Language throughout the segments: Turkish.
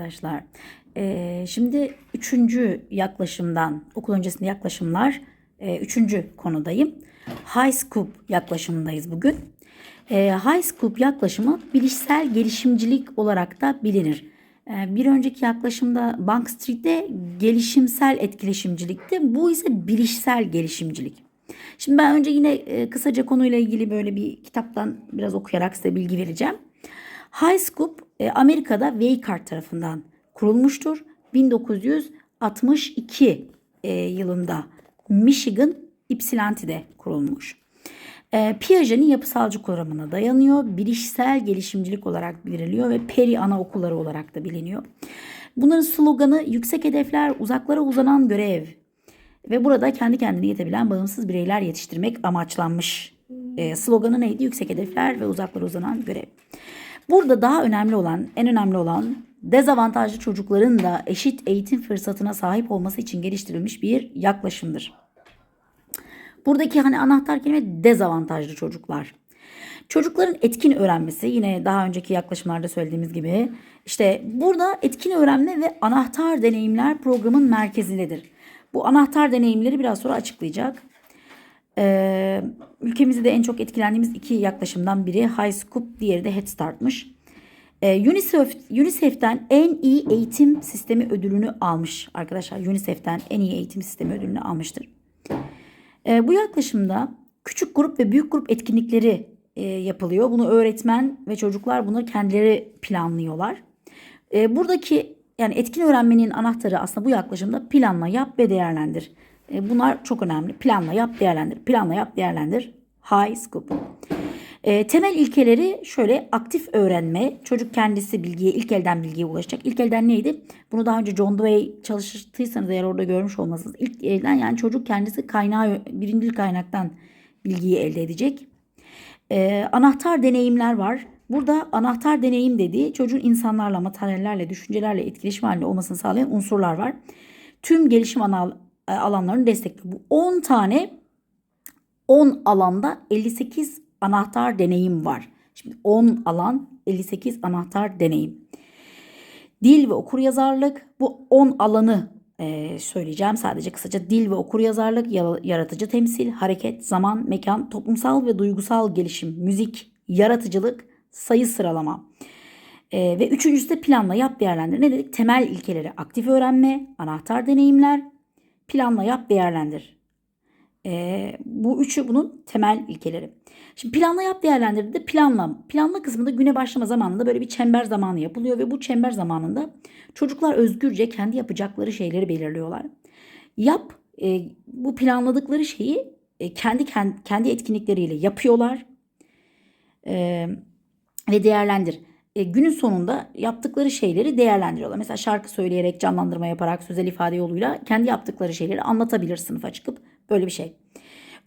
Arkadaşlar, eee, şimdi üçüncü yaklaşımdan, okul öncesinde yaklaşımlar, eee, üçüncü konudayım. High Scoop yaklaşımındayız bugün. Eee High Scoop yaklaşımı bilişsel gelişimcilik olarak da bilinir. Eee, bir önceki yaklaşımda Bank Street'te gelişimsel etkileşimcilikti. Bu ise bilişsel gelişimcilik. Şimdi ben önce yine e, kısaca konuyla ilgili böyle bir kitaptan biraz okuyarak size bilgi vereceğim. High Scoop e, Amerika'da Waycard tarafından kurulmuştur. 1962 e, yılında Michigan Ypsilanti'de kurulmuş. E, Piaget'in yapısalcı kuramına dayanıyor. Bilişsel gelişimcilik olarak biliniyor ve peri anaokulları olarak da biliniyor. Bunların sloganı yüksek hedefler, uzaklara uzanan görev ve burada kendi kendine yetebilen bağımsız bireyler yetiştirmek amaçlanmış. E, sloganı neydi? Yüksek hedefler ve uzaklara uzanan görev. Burada daha önemli olan, en önemli olan dezavantajlı çocukların da eşit eğitim fırsatına sahip olması için geliştirilmiş bir yaklaşımdır. Buradaki hani anahtar kelime dezavantajlı çocuklar. Çocukların etkin öğrenmesi yine daha önceki yaklaşımlarda söylediğimiz gibi işte burada etkin öğrenme ve anahtar deneyimler programın merkezindedir. Bu anahtar deneyimleri biraz sonra açıklayacak. Ee, ülkemizde de en çok etkilendiğimiz iki yaklaşımdan biri High Scoop, diğeri de Head Start'mış. Ee, UNICEF, UNICEF'ten en iyi eğitim sistemi ödülünü almış arkadaşlar. UNICEF'ten en iyi eğitim sistemi ödülünü almıştır. Ee, bu yaklaşımda küçük grup ve büyük grup etkinlikleri e, yapılıyor. Bunu öğretmen ve çocuklar bunları kendileri planlıyorlar. Ee, buradaki yani etkin öğrenmenin anahtarı aslında bu yaklaşımda planla, yap ve değerlendir. E, bunlar çok önemli. Planla, yap, değerlendir. Planla, yap, değerlendir. High Scoop. E, temel ilkeleri şöyle aktif öğrenme. Çocuk kendisi bilgiye, ilk elden bilgiye ulaşacak. İlk elden neydi? Bunu daha önce John Dewey çalıştıysanız eğer orada görmüş olmasınız. İlk elden yani çocuk kendisi kaynağı, birinci kaynaktan bilgiyi elde edecek. E, anahtar deneyimler var. Burada anahtar deneyim dediği çocuğun insanlarla, materyallerle, düşüncelerle etkileşim halinde olmasını sağlayan unsurlar var. Tüm gelişim anal alanlarını destekliyor. Bu 10 tane 10 alanda 58 anahtar deneyim var. Şimdi 10 alan 58 anahtar deneyim. Dil ve okuryazarlık bu 10 alanı e, söyleyeceğim sadece kısaca. Dil ve okuryazarlık, yaratıcı temsil, hareket, zaman, mekan, toplumsal ve duygusal gelişim, müzik, yaratıcılık, sayı sıralama. E, ve üçüncüsü de planla yap değerlendir. Ne dedik? Temel ilkeleri aktif öğrenme, anahtar deneyimler, planla yap değerlendir. E, bu üçü bunun temel ilkeleri. Şimdi planla yap değerlendir de planla. Planla kısmında güne başlama zamanında böyle bir çember zamanı yapılıyor ve bu çember zamanında çocuklar özgürce kendi yapacakları şeyleri belirliyorlar. Yap e, bu planladıkları şeyi e, kendi kendi etkinlikleriyle yapıyorlar. E, ve değerlendir. E, günün sonunda yaptıkları şeyleri değerlendiriyorlar. Mesela şarkı söyleyerek, canlandırma yaparak, sözel ifade yoluyla kendi yaptıkları şeyleri anlatabilir sınıfa çıkıp böyle bir şey.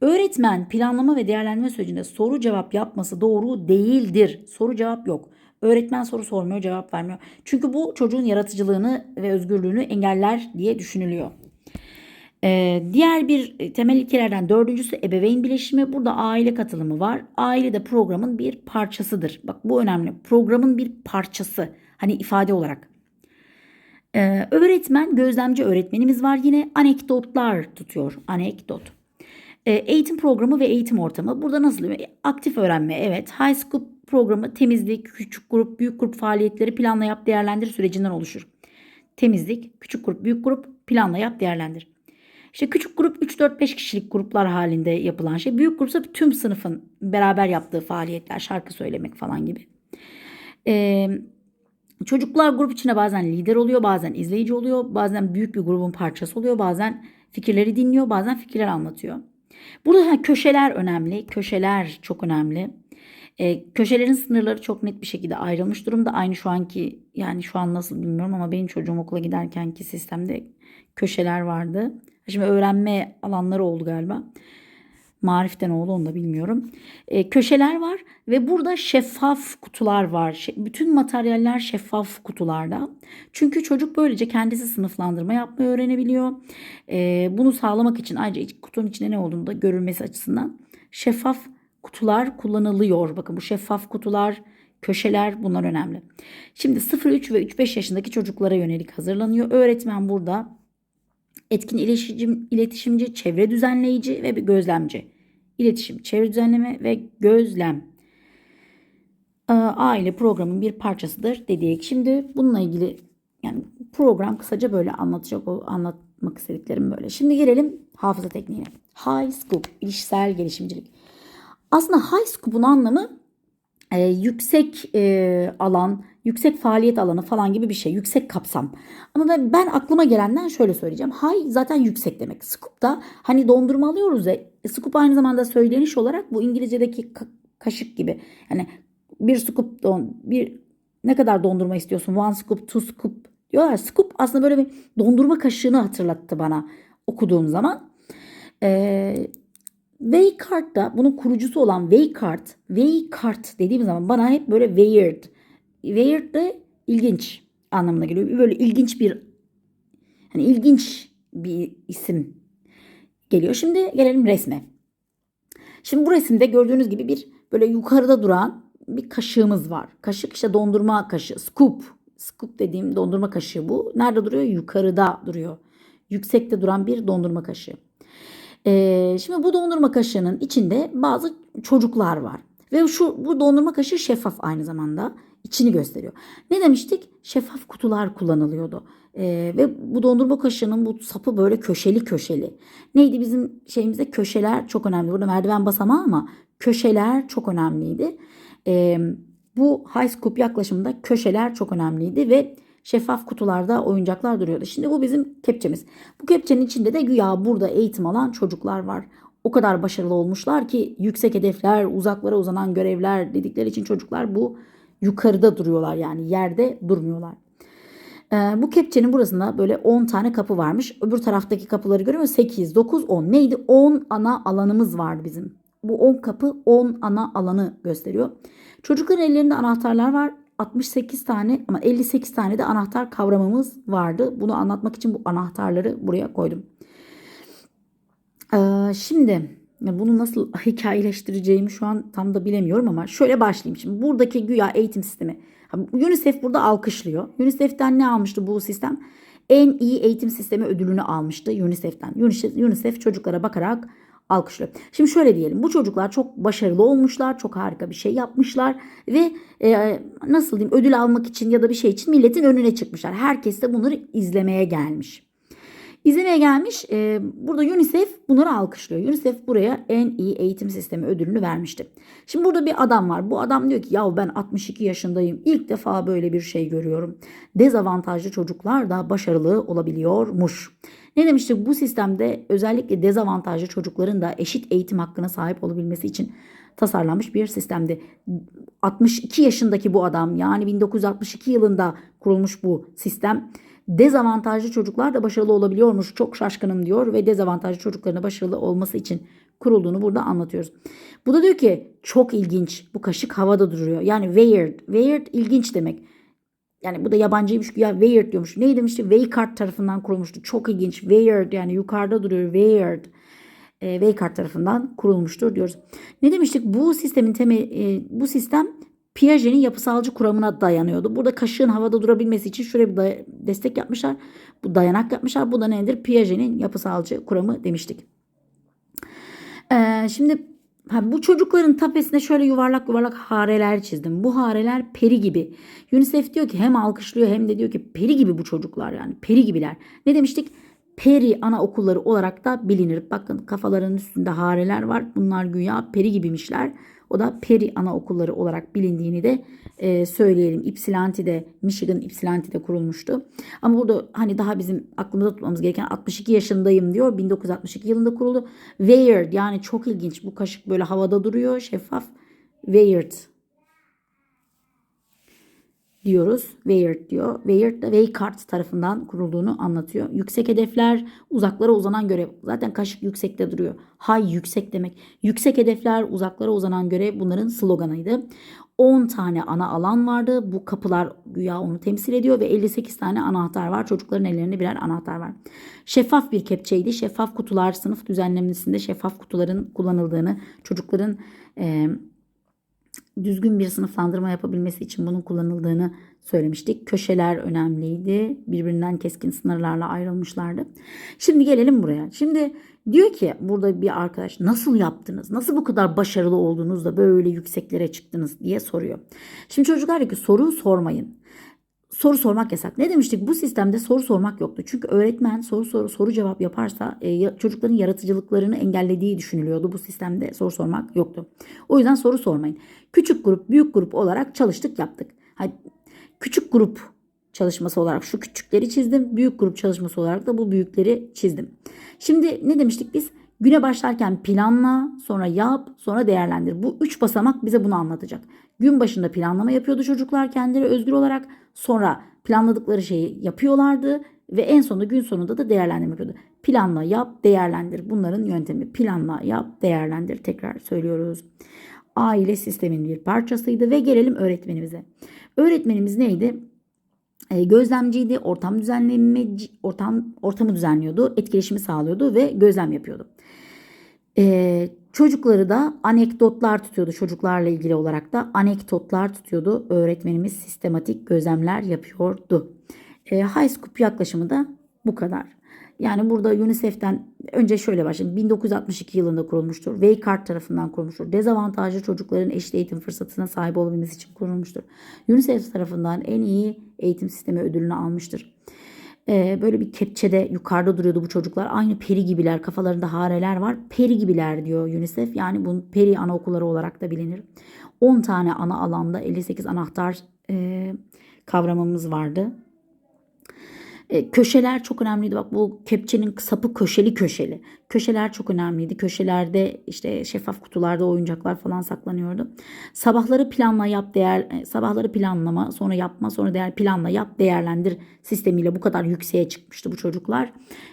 Öğretmen planlama ve değerlendirme sürecinde soru cevap yapması doğru değildir. Soru cevap yok. Öğretmen soru sormuyor, cevap vermiyor. Çünkü bu çocuğun yaratıcılığını ve özgürlüğünü engeller diye düşünülüyor. Ee, diğer bir temel ilkelerden dördüncüsü ebeveyn bileşimi. Burada aile katılımı var. Aile de programın bir parçasıdır. Bak bu önemli. Programın bir parçası. Hani ifade olarak. Ee, öğretmen, gözlemci öğretmenimiz var yine. Anekdotlar tutuyor. Anekdot. Ee, eğitim programı ve eğitim ortamı. Burada nasıl? Aktif öğrenme. Evet. High school programı temizlik, küçük grup, büyük grup faaliyetleri planla yap, değerlendir sürecinden oluşur. Temizlik, küçük grup, büyük grup planla yap, değerlendir. İşte küçük grup 3-4-5 kişilik gruplar halinde yapılan şey. Büyük grupsa tüm sınıfın beraber yaptığı faaliyetler, şarkı söylemek falan gibi. Ee, çocuklar grup içinde bazen lider oluyor, bazen izleyici oluyor, bazen büyük bir grubun parçası oluyor, bazen fikirleri dinliyor, bazen fikirler anlatıyor. Burada ha, köşeler önemli, köşeler çok önemli. E, köşelerin sınırları çok net bir şekilde ayrılmış durumda. Aynı şu anki yani şu an nasıl bilmiyorum ama benim çocuğum okula giderkenki sistemde köşeler vardı. Şimdi öğrenme alanları oldu galiba. Mariften oldu onu da bilmiyorum. E, köşeler var ve burada şeffaf kutular var. Bütün materyaller şeffaf kutularda. Çünkü çocuk böylece kendisi sınıflandırma yapmayı öğrenebiliyor. E, bunu sağlamak için ayrıca kutunun içinde ne olduğunu da görülmesi açısından şeffaf kutular kullanılıyor. Bakın bu şeffaf kutular köşeler bunlar önemli. Şimdi 0-3 ve 3-5 yaşındaki çocuklara yönelik hazırlanıyor. Öğretmen burada etkin iletişim, iletişimci, çevre düzenleyici ve bir gözlemci. İletişim, çevre düzenleme ve gözlem. Ee, Aile programın bir parçasıdır dedik. Şimdi bununla ilgili yani program kısaca böyle anlatacak anlatmak istediklerim böyle. Şimdi gelelim hafıza tekniğine. High scoop, ilişsel gelişimcilik. Aslında high scoop'un anlamı e, yüksek e, alan, yüksek faaliyet alanı falan gibi bir şey. Yüksek kapsam. Ama ben, aklıma gelenden şöyle söyleyeceğim. High zaten yüksek demek. Scoop da hani dondurma alıyoruz ya. E, scoop aynı zamanda söyleniş olarak bu İngilizce'deki ka- kaşık gibi. Yani bir scoop don, bir ne kadar dondurma istiyorsun? One scoop, two scoop diyorlar. Scoop aslında böyle bir dondurma kaşığını hatırlattı bana okuduğum zaman. Ee, Weikart da bunun kurucusu olan Weikart, Weikart dediğim zaman bana hep böyle weird. Weird de ilginç anlamına geliyor. Böyle ilginç bir hani ilginç bir isim geliyor. Şimdi gelelim resme. Şimdi bu resimde gördüğünüz gibi bir böyle yukarıda duran bir kaşığımız var. Kaşık işte dondurma kaşığı. Scoop. Scoop dediğim dondurma kaşığı bu. Nerede duruyor? Yukarıda duruyor. Yüksekte duran bir dondurma kaşığı. Ee, şimdi bu dondurma kaşığının içinde bazı çocuklar var. Ve şu bu dondurma kaşığı şeffaf aynı zamanda. İçini gösteriyor. Ne demiştik? Şeffaf kutular kullanılıyordu. Ee, ve bu dondurma kaşığının bu sapı böyle köşeli köşeli. Neydi bizim şeyimizde köşeler çok önemli. Burada merdiven basamağı ama köşeler çok önemliydi. Ee, bu high scoop yaklaşımında köşeler çok önemliydi ve şeffaf kutularda oyuncaklar duruyordu. Şimdi bu bizim kepçemiz. Bu kepçenin içinde de güya burada eğitim alan çocuklar var. O kadar başarılı olmuşlar ki yüksek hedefler, uzaklara uzanan görevler dedikleri için çocuklar bu yukarıda duruyorlar yani yerde durmuyorlar. Ee, bu kepçenin burasında böyle 10 tane kapı varmış. Öbür taraftaki kapıları görüyor musun? 8, 9, 10. Neydi? 10 ana alanımız vardı bizim. Bu 10 kapı 10 ana alanı gösteriyor. Çocukların ellerinde anahtarlar var. 68 tane ama 58 tane de anahtar kavramımız vardı. Bunu anlatmak için bu anahtarları buraya koydum. Ee, şimdi bunu nasıl hikayeleştireceğimi şu an tam da bilemiyorum ama şöyle başlayayım. Şimdi buradaki güya eğitim sistemi. UNICEF burada alkışlıyor. UNICEF'ten ne almıştı bu sistem? En iyi eğitim sistemi ödülünü almıştı UNICEF'ten. UNICEF, çocuklara bakarak alkışlıyor. Şimdi şöyle diyelim bu çocuklar çok başarılı olmuşlar, çok harika bir şey yapmışlar ve e, nasıl diyeyim ödül almak için ya da bir şey için milletin önüne çıkmışlar. Herkes de bunları izlemeye gelmiş. İzlemeye gelmiş. E, burada UNICEF bunları alkışlıyor. UNICEF buraya en iyi eğitim sistemi ödülünü vermişti. Şimdi burada bir adam var. Bu adam diyor ki ya ben 62 yaşındayım. İlk defa böyle bir şey görüyorum. Dezavantajlı çocuklar da başarılı olabiliyormuş. Ne demiştik? Bu sistemde özellikle dezavantajlı çocukların da eşit eğitim hakkına sahip olabilmesi için tasarlanmış bir sistemdi. 62 yaşındaki bu adam yani 1962 yılında kurulmuş bu sistem dezavantajlı çocuklar da başarılı olabiliyormuş. Çok şaşkınım diyor ve dezavantajlı çocukların başarılı olması için kurulduğunu burada anlatıyoruz. Bu da diyor ki çok ilginç. Bu kaşık havada duruyor. Yani weird. Weird ilginç demek. Yani bu da yabancıymış güya weird diyormuş. Neydi demişti? Weikart tarafından kurulmuştu. Çok ilginç. Weird yani yukarıda duruyor. Weird. E, Weikart tarafından kurulmuştur diyoruz. Ne demiştik? Bu sistemin temeli, e, bu sistem Piaget'in yapısalcı kuramına dayanıyordu. Burada kaşığın havada durabilmesi için şöyle bir destek yapmışlar. Bu dayanak yapmışlar. Bu da nedir? Piaget'in yapısalcı kuramı demiştik. Ee, şimdi ha, bu çocukların tepesine şöyle yuvarlak yuvarlak hareler çizdim. Bu hareler peri gibi. UNICEF diyor ki hem alkışlıyor hem de diyor ki peri gibi bu çocuklar yani peri gibiler. Ne demiştik? Peri anaokulları olarak da bilinir. Bakın kafalarının üstünde hareler var. Bunlar güya peri gibiymişler. O da Peri anaokulları olarak bilindiğini de e, söyleyelim. Ypsilanti'de, Michigan Ypsilanti'de kurulmuştu. Ama burada hani daha bizim aklımızda tutmamız gereken 62 yaşındayım diyor. 1962 yılında kuruldu. Weird yani çok ilginç. Bu kaşık böyle havada duruyor. Şeffaf. Weird diyoruz. Weird diyor. Weird de Weikart tarafından kurulduğunu anlatıyor. Yüksek hedefler, uzaklara uzanan görev. Zaten kaşık yüksekte duruyor. High yüksek demek. Yüksek hedefler, uzaklara uzanan görev bunların sloganıydı. 10 tane ana alan vardı. Bu kapılar güya onu temsil ediyor ve 58 tane anahtar var. Çocukların ellerinde birer anahtar var. Şeffaf bir kepçeydi. Şeffaf kutular sınıf düzenlemesinde şeffaf kutuların kullanıldığını, çocukların e, düzgün bir sınıflandırma yapabilmesi için bunun kullanıldığını söylemiştik. Köşeler önemliydi. Birbirinden keskin sınırlarla ayrılmışlardı. Şimdi gelelim buraya. Şimdi diyor ki burada bir arkadaş nasıl yaptınız? Nasıl bu kadar başarılı oldunuz da böyle yükseklere çıktınız diye soruyor. Şimdi çocuklar diyor ki soru sormayın soru sormak yasak. Ne demiştik? Bu sistemde soru sormak yoktu. Çünkü öğretmen soru soru soru cevap yaparsa e, çocukların yaratıcılıklarını engellediği düşünülüyordu. Bu sistemde soru sormak yoktu. O yüzden soru sormayın. Küçük grup, büyük grup olarak çalıştık, yaptık. Hadi, küçük grup çalışması olarak şu küçükleri çizdim. Büyük grup çalışması olarak da bu büyükleri çizdim. Şimdi ne demiştik biz? Güne başlarken planla, sonra yap, sonra değerlendir. Bu üç basamak bize bunu anlatacak. Gün başında planlama yapıyordu çocuklar kendileri özgür olarak. Sonra planladıkları şeyi yapıyorlardı ve en sonunda gün sonunda da değerlendirme yapıyordu. Planla, yap, değerlendir. Bunların yöntemi. Planla, yap, değerlendir. Tekrar söylüyoruz. Aile sistemin bir parçasıydı ve gelelim öğretmenimize. Öğretmenimiz neydi? E, gözlemciydi, ortam düzenlemeci, ortam ortamı düzenliyordu, etkileşimi sağlıyordu ve gözlem yapıyordu. E, çocukları da anekdotlar tutuyordu çocuklarla ilgili olarak da anekdotlar tutuyordu. Öğretmenimiz sistematik gözlemler yapıyordu. E, high scoop yaklaşımı da bu kadar. Yani burada UNICEF'ten önce şöyle başlayayım. 1962 yılında kurulmuştur. Weikart tarafından kurulmuştur. Dezavantajlı çocukların eşit eğitim fırsatına sahip olabilmesi için kurulmuştur. UNICEF tarafından en iyi eğitim sistemi ödülünü almıştır. Ee, böyle bir kepçede yukarıda duruyordu bu çocuklar. Aynı peri gibiler. Kafalarında hareler var. Peri gibiler diyor UNICEF. Yani bunun peri anaokulları olarak da bilinir. 10 tane ana alanda 58 anahtar e, kavramımız vardı. E, köşeler çok önemliydi. Bak bu kepçenin sapı köşeli köşeli. Köşeler çok önemliydi. Köşelerde işte şeffaf kutularda oyuncaklar falan saklanıyordu. Sabahları planla yap değer e, sabahları planlama, sonra yapma, sonra değer planla yap değerlendir sistemiyle bu kadar yükseğe çıkmıştı bu çocuklar.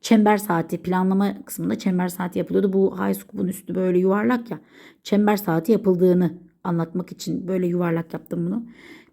Çember saati planlama kısmında çember saati yapılıyordu. Bu high school'un üstü böyle yuvarlak ya. Çember saati yapıldığını anlatmak için böyle yuvarlak yaptım bunu.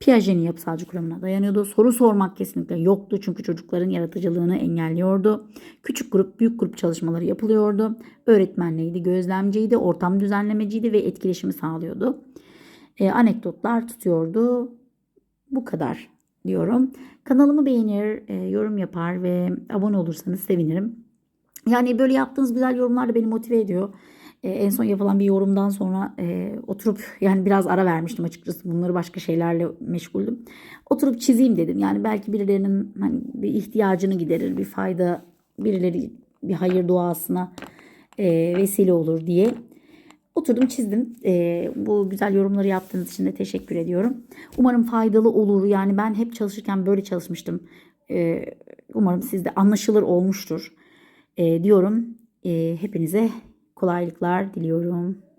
Piaget'in yapısalcı kuramına dayanıyordu. Soru sormak kesinlikle yoktu çünkü çocukların yaratıcılığını engelliyordu. Küçük grup, büyük grup çalışmaları yapılıyordu. Öğretmenliydi, gözlemciydi, ortam düzenlemeciydi ve etkileşimi sağlıyordu. E, anekdotlar tutuyordu. Bu kadar diyorum. Kanalımı beğenir, e, yorum yapar ve abone olursanız sevinirim. Yani böyle yaptığınız güzel yorumlar da beni motive ediyor. E, en son yapılan bir yorumdan sonra e, oturup yani biraz ara vermiştim açıkçası. Bunları başka şeylerle meşguldüm. Oturup çizeyim dedim. Yani belki birilerinin hani bir ihtiyacını giderir, bir fayda, birileri bir hayır duasına e, vesile olur diye. Oturdum çizdim. E, bu güzel yorumları yaptığınız için de teşekkür ediyorum. Umarım faydalı olur. Yani ben hep çalışırken böyle çalışmıştım. E, umarım sizde anlaşılır olmuştur. E, diyorum. E, hepinize kolaylıklar diliyorum.